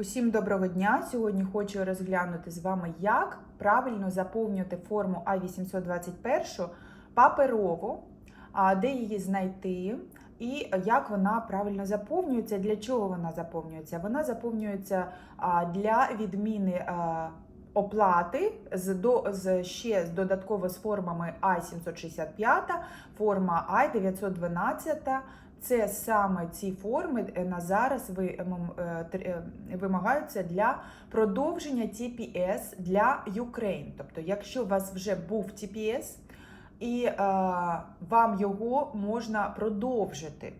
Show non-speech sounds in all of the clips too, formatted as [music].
Усім доброго дня! Сьогодні хочу розглянути з вами, як правильно заповнювати форму А821 паперово, де її знайти, і як вона правильно заповнюється. Для чого вона заповнюється? Вона заповнюється для відміни оплати з, до, з ще додатково з формами А765, форма А912. Це саме ці форми е, на зараз е, е, вимагаються для продовження TPS для Ukraine. Тобто, якщо у вас вже був TPS, і вам його можна продовжити.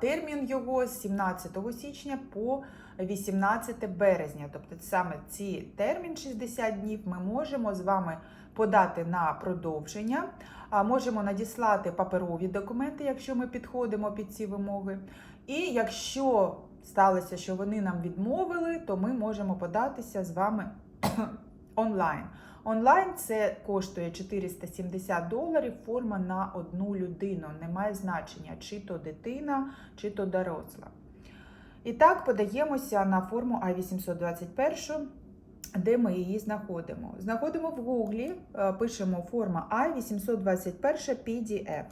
Термін його з 17 січня по 18 березня. Тобто саме ці термін 60 днів ми можемо з вами подати на продовження. Можемо надіслати паперові документи, якщо ми підходимо під ці вимоги. І якщо сталося, що вони нам відмовили, то ми можемо податися з вами [coughs] онлайн. Онлайн це коштує 470 доларів, форма на одну людину. Немає значення, чи то дитина, чи то доросла. І так подаємося на форму А821, де ми її знаходимо. Знаходимо в Гуглі, е, пишемо форма А821 PDF.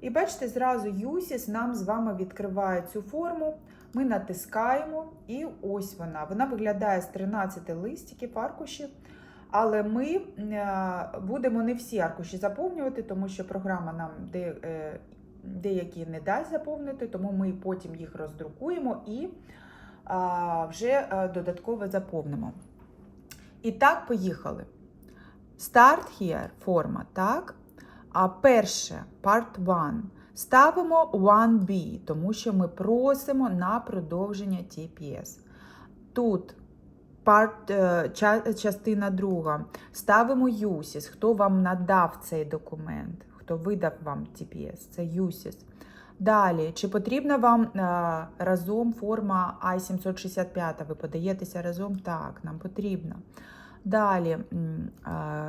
І бачите, зразу USIS нам з вами відкриває цю форму. Ми натискаємо, і ось вона. Вона виглядає з 13 листиків, аркушів. Але ми е, будемо не всі аркуші заповнювати, тому що програма нам е, деякі не дасть заповнити, тому ми потім їх роздрукуємо і вже е, додатково заповнимо. І так, поїхали. Start here форма, так? А перше, part 1. Ставимо 1B, тому що ми просимо на продовження TPS. Тут part, е, частина друга. Ставимо USIS. Хто вам надав цей документ? Хто видав вам TPS? Це USIS. Далі, чи потрібна вам е, разом форма I-765? Ви подаєтеся разом? Так, нам потрібно. Далі, е,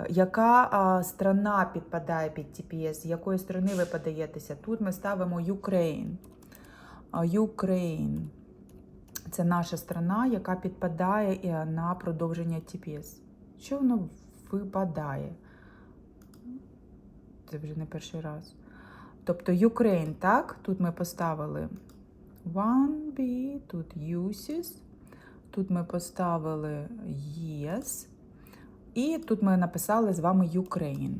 яка е, страна підпадає під TPS? З якої сторони ви подаєтеся? Тут ми ставимо Ukraine. Ukraine. Це наша страна, яка підпадає на продовження TPS. Що воно випадає? Це вже не перший раз. Тобто Ukraine, так? Тут ми поставили 1B, тут USIS, тут ми поставили Yes. І тут ми написали з вами Ukraine.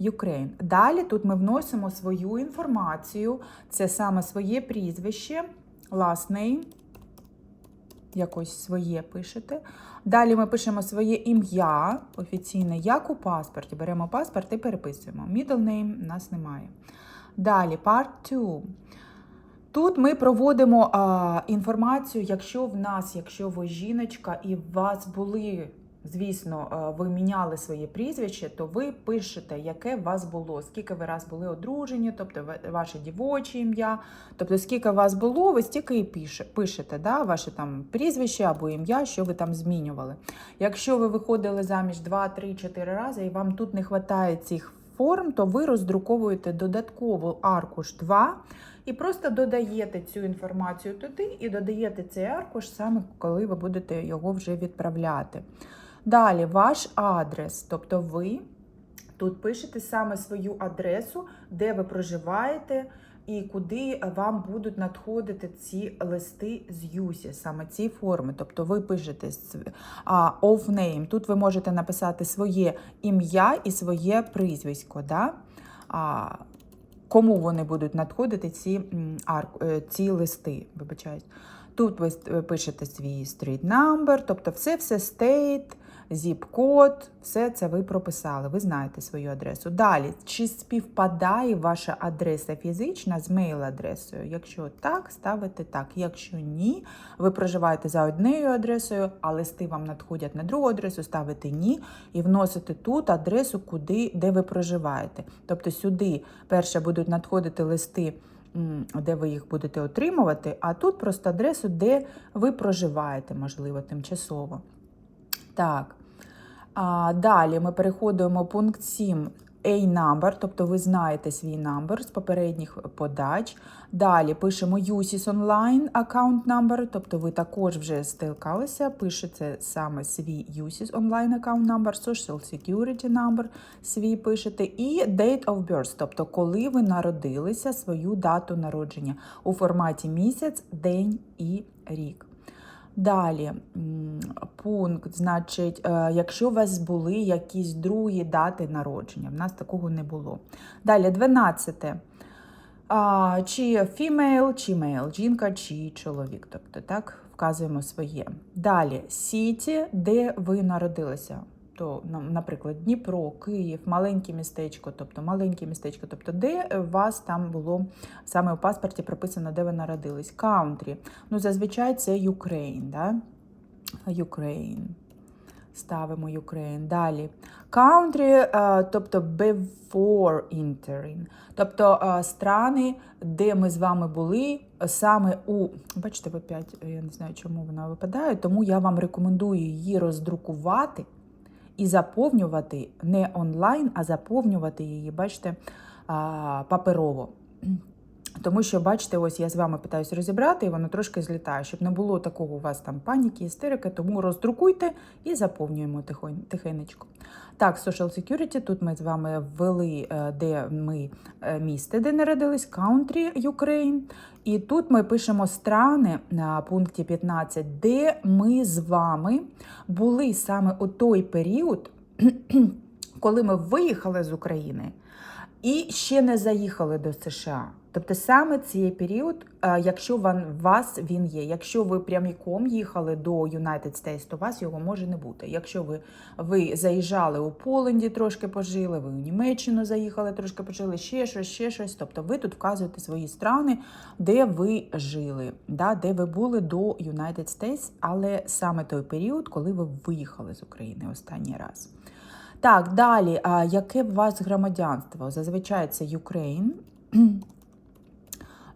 Ukraine. Далі тут ми вносимо свою інформацію. Це саме своє прізвище, last name. Якось своє пишете. Далі ми пишемо своє ім'я офіційне, як у паспорті. Беремо паспорт і переписуємо. Middle name у нас немає. Далі, part 2. Тут ми проводимо а, інформацію, якщо в нас, якщо ви жіночка і у вас були, звісно, ви міняли своє прізвище, то ви пишете, яке у вас було, скільки ви раз були одружені, тобто ваше дівоче ім'я, тобто скільки вас було, ви стільки і пишете, да, ваше там прізвище або ім'я, що ви там змінювали. Якщо ви виходили заміж 2, 3, 4 рази і вам тут не вистачає цих форм, то ви роздруковуєте додатково аркуш 2 і просто додаєте цю інформацію туди і додаєте цей аркуш саме коли ви будете його вже відправляти. Далі ваш адрес, тобто ви тут пишете саме свою адресу, де ви проживаєте. І куди вам будуть надходити ці листи з ЮСі, саме ці форми. Тобто ви пишете of name. Тут ви можете написати своє ім'я і своє прізвисько. Да? А, кому вони будуть надходити ці, е, ці листи. Вибачаюсь. Тут ви е, пишете свій street number, тобто все, все state, zip-код, все це ви прописали. Ви знаєте свою адресу. Далі, чи співпадає ваша адреса фізична з мейл-адресою? Якщо так, ставите так. Якщо ні, ви проживаєте за однією адресою, а листи вам надходять на другу адресу, ставите ні і вносите тут адресу, куди, де ви проживаєте. Тобто сюди перше будуть надходити листи. Де ви їх будете отримувати, а тут просто адресу, де ви проживаєте, можливо, тимчасово. Так. А, далі ми переходимо пункт 7. UA number, тобто ви знаєте свій number з попередніх подач. Далі пишемо USIS Online account number, тобто ви також вже стикалися, пишете саме свій USIS Online account number, Social Security number свій пишете, і date of birth, тобто коли ви народилися, свою дату народження у форматі місяць, день і рік. Далі пункт, значить, е, якщо у вас були якісь другі дати народження, в нас такого не було. Далі, 12. Чи female, чи male, жінка, чи чоловік. Тобто, так, вказуємо своє. Далі, сіті, де ви народилися. То, наприклад, Дніпро, Київ, маленьке містечко, тобто маленьке містечко, тобто де у вас там було саме у паспорті прописано, де ви народились. Country. Ну, зазвичай це Ukraine, да? Ukraine. Ставимо Ukraine. Далі. Country, е, тобто before entering. Тобто е, страни, де ми з вами були, е, саме у. Бачите, ви опять, я не знаю, чому вона випадає, тому я вам рекомендую її роздрукувати і заповнювати не онлайн, а заповнювати її, бачите, паперово. Тому що, бачите, ось я з вами питаюся розібрати, і воно трошки злітає, щоб не було такого у вас там паніки, істерики, тому роздрукуйте і заповнюємо тихенечко. Так, Social Security, тут ми з вами ввели, е, де ми е, місце, де народились, Country Ukraine. І тут ми пишемо страни на пункті 15, де ми з вами були саме у той період, [clears throat] коли ми виїхали з України і ще не заїхали до США. Тобто саме цей період, е, якщо вам, вас він є. Якщо ви пряміком їхали до United States, то у вас його може не бути. Якщо ви, ви заїжджали у Поленді, трошки пожили, ви у Німеччину заїхали, трошки пожили, ще щось, ще щось. Тобто ви тут вказуєте свої страни, де ви жили, да, де ви були до United States, але саме той період, коли ви виїхали з України останній раз. Так, далі, а яке у вас громадянство? Зазвичай це Ukraine. [clears throat]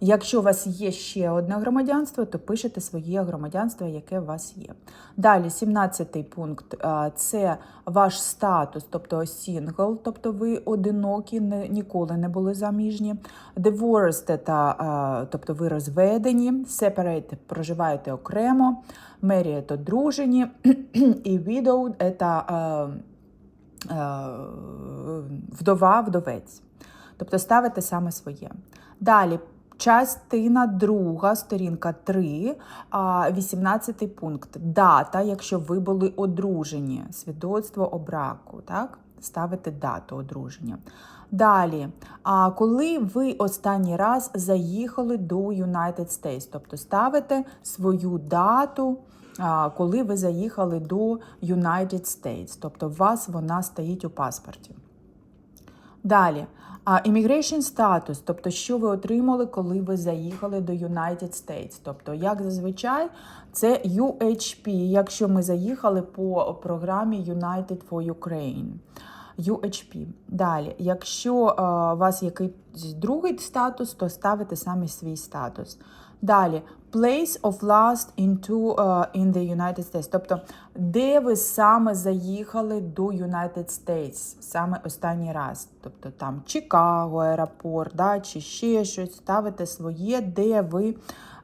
Якщо у вас є ще одне громадянство, то пишете своє громадянство, яке у вас є. Далі, 17-й пункт це ваш статус, тобто сингл, тобто ви одинокі, ніколи не були заміжні. Divorced – тобто ви розведені, separate – проживаєте окремо, married – то дружені, [clears throat] і widowed – це вдова, вдовець. Тобто ставите саме своє. Далі. Частина друга, сторінка 3, а, 18 пункт. Дата, якщо ви були одружені, свідоцтво о браку, так? Ставити дату одруження. Далі, а коли ви останній раз заїхали до United States, тобто ставите свою дату, коли ви заїхали до United States, тобто у вас вона стоїть у паспорті. Далі, immigration status, тобто що ви отримали, коли ви заїхали до United States. Тобто, як зазвичай, це UHP, якщо ми заїхали по програмі United for Ukraine. UHP. Далі, якщо е, у вас якийсь другий статус, то ставите саме свій статус. Далі, place of last into uh, in the United States. Тобто, де ви саме заїхали до United States, саме останній раз. Тобто там Чикаго, аеропорт, да, чи ще щось, ставите своє, де ви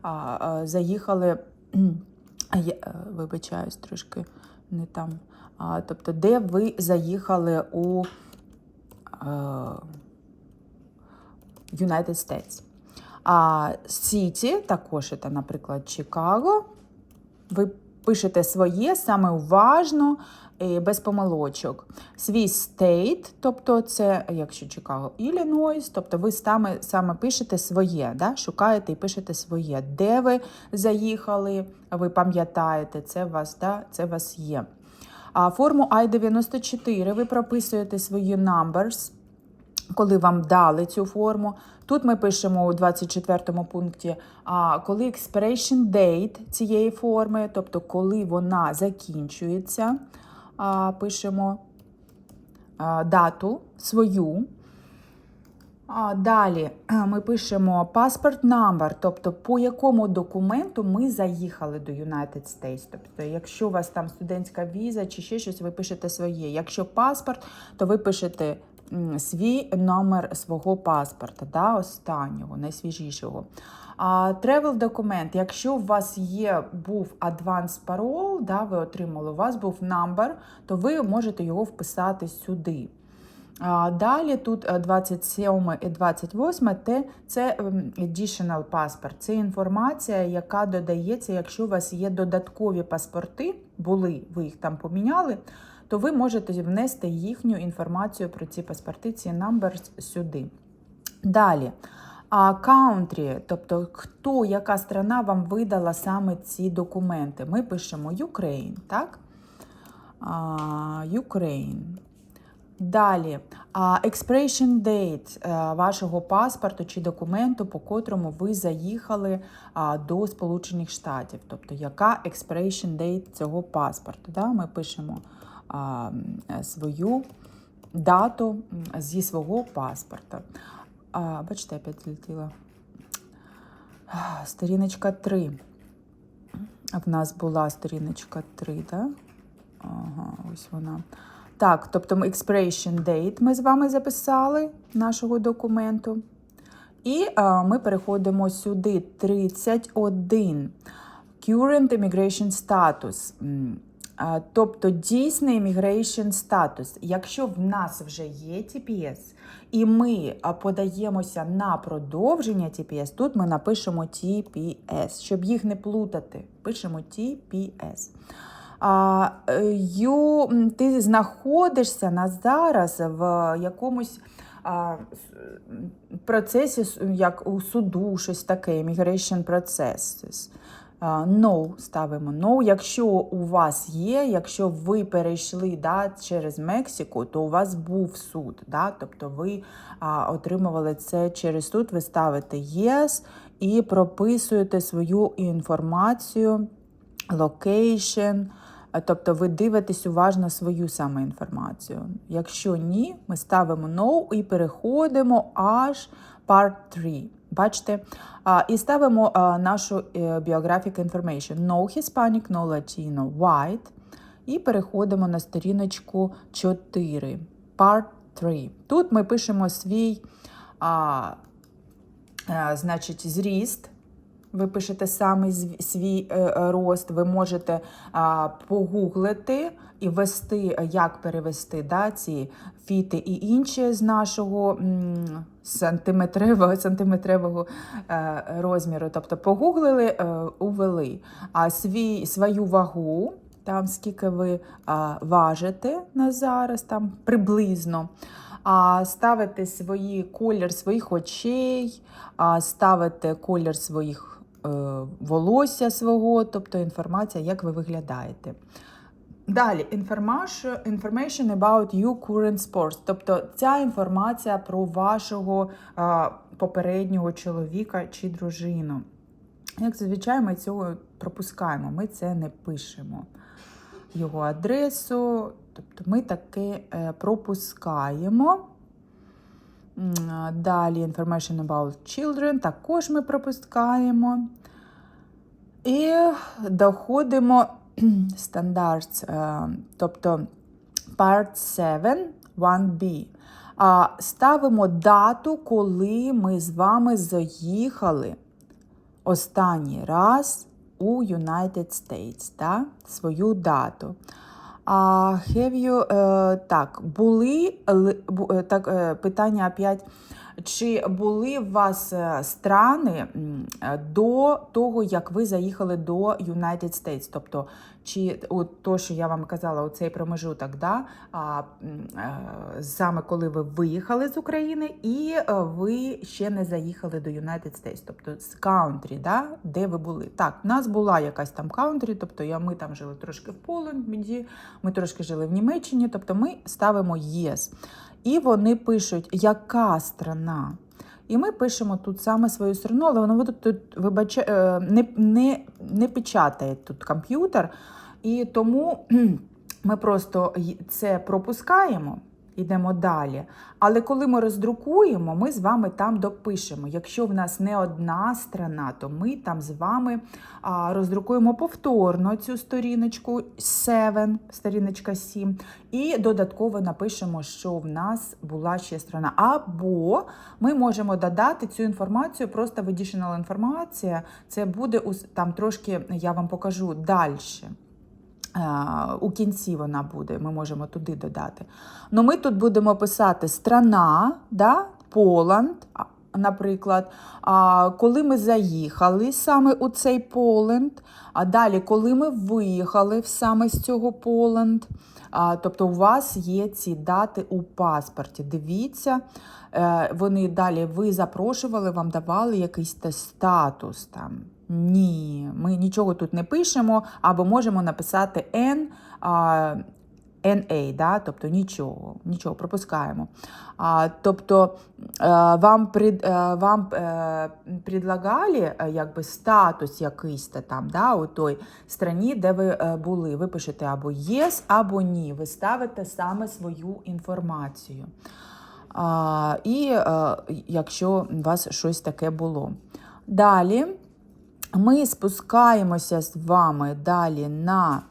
а, а, заїхали. [clears throat] Я, е, вибачаюсь, трошки не там. Тобто, де ви заїхали у е, United States. А Сіті, також це, наприклад, Чикаго. Ви пишете своє саме уважно, без помилочок. Свій стейт, тобто це, якщо Чикаго, Іллінойс, тобто ви саме, саме пишете своє, да? шукаєте і пишете своє. Де ви заїхали, ви пам'ятаєте, це у вас, да? це у вас є. А форму I-94 ви прописуєте свої numbers, коли вам дали цю форму. Тут ми пишемо у 24 пункті, коли expiration date цієї форми, тобто коли вона закінчується, пишемо дату свою. А, далі ми пишемо passport number, тобто по якому документу ми заїхали до United States. Тобто, якщо у вас там студентська віза чи ще щось, ви пишете своє. Якщо паспорт, то ви пишете свій номер свого паспорта, да, останнього, найсвіжішого. А travel документ, якщо у вас є був advance parole, да, ви отримали, у вас був number, то ви можете його вписати сюди. Далі тут е, 27 і 28 те, це ем, additional passport. Це інформація, яка додається, якщо у вас є додаткові паспорти, були, ви їх там поміняли, то ви можете внести їхню інформацію про ці паспорти, ці numbers сюди. Далі. А country, тобто хто, яка страна вам видала саме ці документи. Ми пишемо Ukraine, так? Ukraine. Далі, expiration date е, вашого паспорту чи документу, по котрому ви заїхали до Сполучених Штатів. Тобто, яка expiration date цього паспорту? Да? Ми пишемо свою дату зі свого паспорта. Бачите, опять злетіла. Сторіночка 3. В нас була сторіночка 3, да? Ага, ось вона. Так, тобто expiration date ми з вами записали нашого документу. І а, ми переходимо сюди 31. Current immigration status. А, Тобто дійсний immigration status. Якщо в нас вже є TPS, і ми подаємося на продовження TPS, тут ми напишемо TPS, щоб їх не плутати. Пишемо TPS. Е, ю, ти знаходишся на зараз в якомусь процесі, як у суду, щось таке, immigration process. No ставимо no. Якщо у вас є, якщо ви перейшли да, через Мексику, то у вас був суд. Да? Тобто ви а, отримували це через суд, ви ставите yes і прописуєте свою інформацію, location, Тобто ви дивитесь уважно свою саме інформацію. Якщо ні, ми ставимо no і переходимо аж part 3. Бачите? І ставимо нашу е, biographic information. No Hispanic, no Latino, white. І переходимо на сторіночку 4. Part 3. Тут ми пишемо свій а, а, значить, зріст. Ви пишете саме свій е, е, рост, ви можете погуглити і ввести, як перевести да, ці фіти і інші з нашого сантиметрового, сантиметрового [laughs] е, розміру. Тобто погуглили, е, увели а свій, свою вагу, там скільки ви важите на зараз, там приблизно. А ставите свої колір своїх очей, а ставите колір своїх е, волосся свого, тобто інформація, як ви виглядаєте. Далі information, about your current sports. Тобто ця інформація про вашого попереднього чоловіка чи дружину. Як зазвичай ми цього пропускаємо, ми це не пишемо. Його адресу, тобто ми таке е, пропускаємо. Далі information about children також ми пропускаємо. І доходимо [clears throat] стандарт, тобто part 7, 1B. Ставимо дату, коли ми з вами заїхали останній раз у United States, да? свою дату. Have you, е, так, були ли- е, так, е, питання опять. Чи були у вас е, страни е, до того, як ви заїхали до United States? Тобто, чи от то, що я вам казала, у цей промежуток, да? а, е, саме коли ви виїхали з України і ви ще не заїхали до United States, тобто з country, да? де ви були? Так, в нас була якась там country, тобто я, ми там жили трошки в Полонді, ми трошки жили в Німеччині, тобто ми ставимо yes. І вони пишуть, яка страна. І ми пишемо тут саме свою страну, але воно тут, вибача, е, не, не, не печатає тут комп'ютер. І тому ми просто це пропускаємо йдемо далі. Але коли ми роздрукуємо, ми з вами там допишемо. Якщо в нас не одна страна, то ми там з вами роздрукуємо повторно цю сторіночку 7, сторіночка 7, і додатково напишемо, що в нас була ще страна. Або ми можемо додати цю інформацію, просто в additional інформація. Це буде там трошки, я вам покажу далі. У кінці вона буде, ми можемо туди додати. Ну, ми тут будемо писати страна, да? Поланд, наприклад. А, коли ми заїхали саме у цей Поланд, а далі, коли ми виїхали саме з цього Поланд. А, тобто у вас є ці дати у паспорті. Дивіться, е, вони далі ви запрошували, вам давали якийсь статус там. Ні, ми нічого тут не пишемо, або можемо написати N, NA, да? тобто нічого, нічого пропускаємо. А, тобто е, вам, пред, е, вам е, предлагали якби, статус якийсь та там, да, у той страні, де ви були. Ви пишете або yes, або ні. Ви ставите саме свою інформацію. А, і якщо у вас щось таке було. Далі ми спускаємося з вами далі на.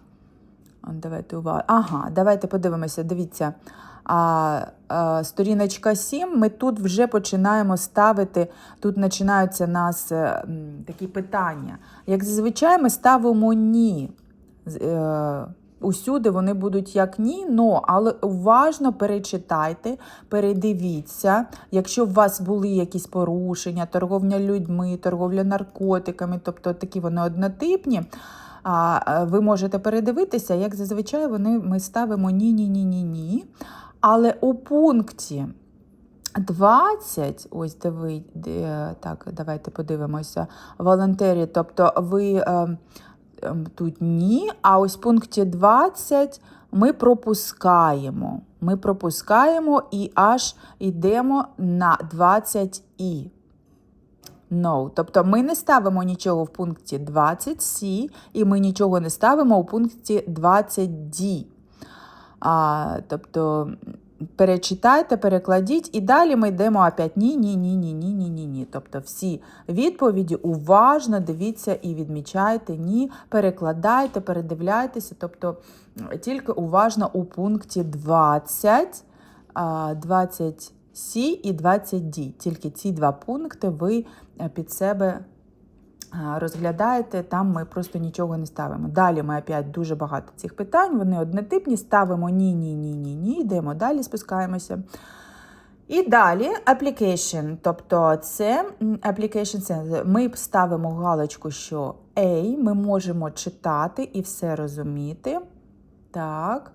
Давайте увагу. Ага, давайте подивимося. Дивіться. А, а, сторіночка 7, ми тут вже починаємо ставити, тут починаються у нас е, такі питання. Як зазвичай ми ставимо ні. Е, усюди вони будуть як ні, но, але уважно перечитайте, передивіться. Якщо у вас були якісь порушення, торговля людьми, торговля наркотиками, тобто такі вони однотипні. А е, ви можете передивитися, як зазвичай вони ми ставимо ні, ні, ні, ні, ні. Але у пункті 20, ось де ви, так, давайте подивимося, волонтері, тобто ви е, е, тут ні, а ось в пункті 20 ми пропускаємо. Ми пропускаємо і аж йдемо на 20 і. No. Тобто ми не ставимо нічого в пункті 20C, і ми нічого не ставимо у пункті 20D. А, тобто перечитайте, перекладіть, і далі ми йдемо опять ні, ні, ні, ні, ні, ні, ні, ні. Тобто всі відповіді уважно дивіться і відмічайте ні, перекладайте, передивляйтеся. Тобто тільки уважно у пункті 20, а, 20 C і 20D. Тільки ці два пункти ви е, під себе розглядаєте, там ми просто нічого не ставимо. Далі ми опять дуже багато цих питань, вони однотипні, ставимо ні, ні, ні, ні, ні, йдемо далі, спускаємося. І далі application, тобто це application це ми ставимо галочку, що A, ми можемо читати і все розуміти. Так.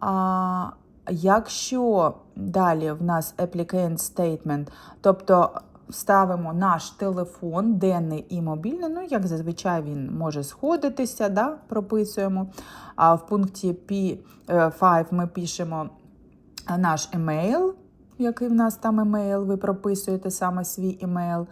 А, якщо далі в нас applicant statement, тобто ставимо наш телефон, денний і мобільний, ну, як зазвичай він може сходитися, да, прописуємо. А в пункті P5 ми пишемо наш емейл, який в нас там емейл, ви прописуєте саме свій емейл.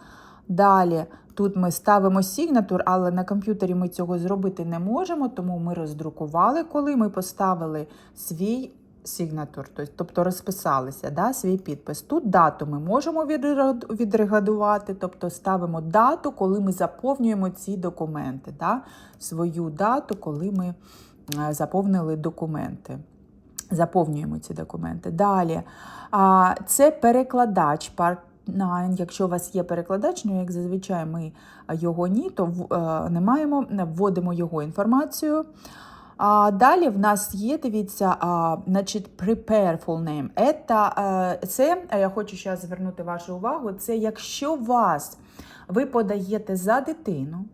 Далі тут ми ставимо сігнатур, але на комп'ютері ми цього зробити не можемо, тому ми роздрукували, коли ми поставили свій сігнатур, тобто розписалися, да, свій підпис. Тут дату ми можемо відрегадувати, тобто ставимо дату, коли ми заповнюємо ці документи, да, свою дату, коли ми е, заповнили документи. Заповнюємо ці документи. Далі. Це перекладач Part 9. Якщо у вас є перекладач, ну як зазвичай ми його ні, то е, не маємо, вводимо його інформацію. А далі в нас є, дивіться, а, значить, prepare full name. Е, це, е, я хочу зараз звернути вашу увагу, це якщо вас, ви подаєте за дитину,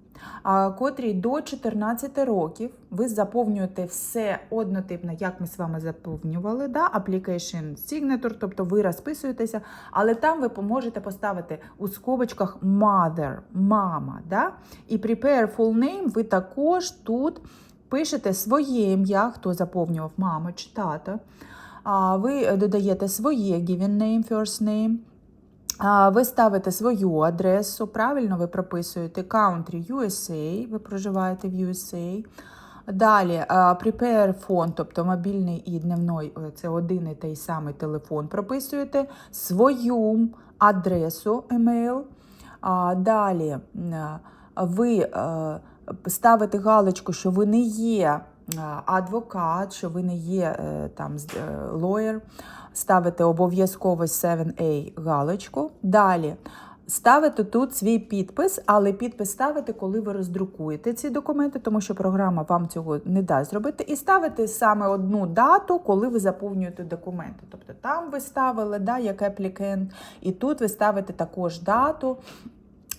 котрій до 14 років ви заповнюєте все однотипно, як ми з вами заповнювали, да? application signature, тобто ви розписуєтеся, але там ви поможете поставити у скобочках mother, мама. Да? І prepare full name ви також тут пишете своє ім'я, хто заповнював мама чи тата. А, Ви додаєте своє given name, first name. А, Ви ставите свою адресу, правильно ви прописуєте country USA, ви проживаєте в USA. Далі е, prepare phone, тобто мобільний і дневний, е, це один і той самий телефон. Прописуєте свою адресу. А, Далі е, ви ставите галочку, що ви не є е, адвокат, що ви не є е, там е, lawyer. Ставите обов'язково 7A галочку. Далі ставите тут свій підпис, але підпис ставите, коли ви роздрукуєте ці документи, тому що програма вам цього не дасть зробити. І ставите саме одну дату, коли ви заповнюєте документи. Тобто там ви ставили, да, як аплікент, і тут ви ставите також дату.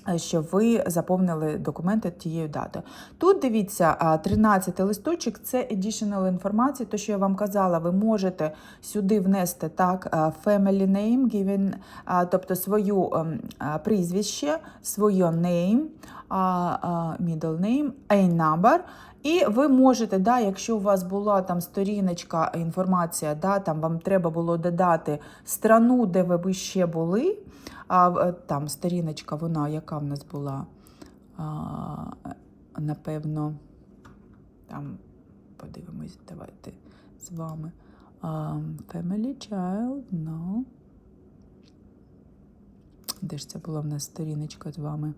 Е, Що ви заповнили документи тією датою. Тут дивіться, а, 13 листочок це additional інформація. То, що я вам казала, ви можете сюди внести так а, family name, given, тобто свою ем, прізвище, своє name, middle name, a number. І ви можете, да, якщо у вас була там сторіночка, інформація, да, там вам треба було додати страну, де ви ще були. А е, там сторіночка, вона яка в нас була? А, напевно, там подивимось, давайте з вами. А, family Child, no. Де ж це була в нас сторіночка з вами?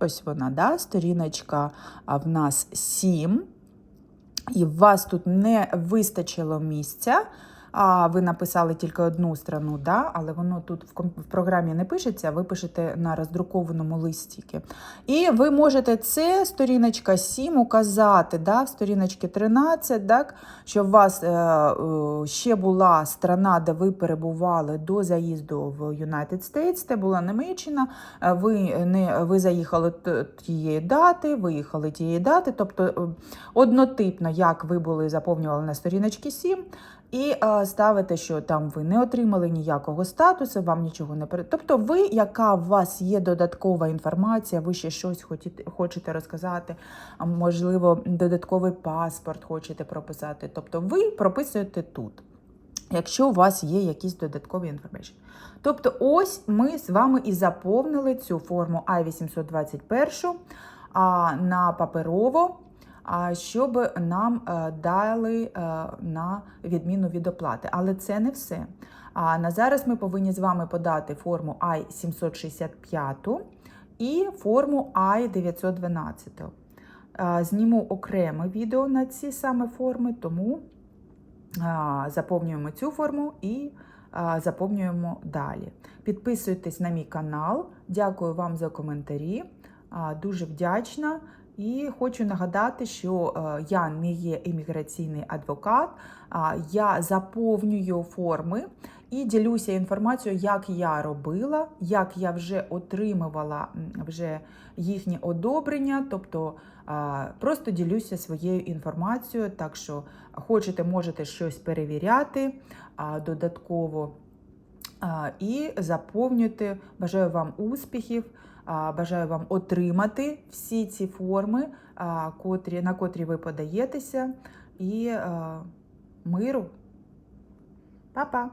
Ось вона, да, сторіночка а в нас 7. І у вас тут не вистачило місця. А ви написали тільки одну страну, да? але воно тут в, ком- в програмі не пишеться, ви пишете на роздрукованому листіки. І ви можете це сторіночка 7 указати, да? в сторіночці 13, так? що у вас е, е, ще була страна, де ви перебували до заїзду в United States, це була Німеччина, Е, ви, не, ви заїхали тієї дати, виїхали тієї дати, тобто е, однотипно, як ви були заповнювали на сторіночці 7, і е, ставите, що там ви не отримали ніякого статусу, вам нічого не перед. Тобто, ви, яка у вас є додаткова інформація, ви ще щось хочете, хочете розказати, а можливо, додатковий паспорт хочете прописати. Тобто, ви прописуєте тут. Якщо у вас є якісь додаткові інформації. Тобто, ось ми з вами і заповнили цю форму I-821 а, на паперово, а, щоб нам е, дали е, на відміну від оплати. Але це не все. На зараз ми повинні з вами подати форму I-765 і форму I-912. Е, Зніму окреме відео на ці саме форми, тому заповнюємо цю форму і заповнюємо далі. Підписуйтесь на мій канал. Дякую вам за коментарі. Дуже вдячна. І хочу нагадати, що е, я не є імміграційний адвокат, я заповнюю форми і ділюся інформацією, як я робила, як я вже отримувала вже їхнє одобрення. Тобто просто ділюся своєю інформацією. Так що хочете, можете щось перевіряти додатково. І заповнюйте. Бажаю вам успіхів, бажаю вам отримати всі ці форми, котрі, на котрі ви подаєтеся, і миру. Па-па!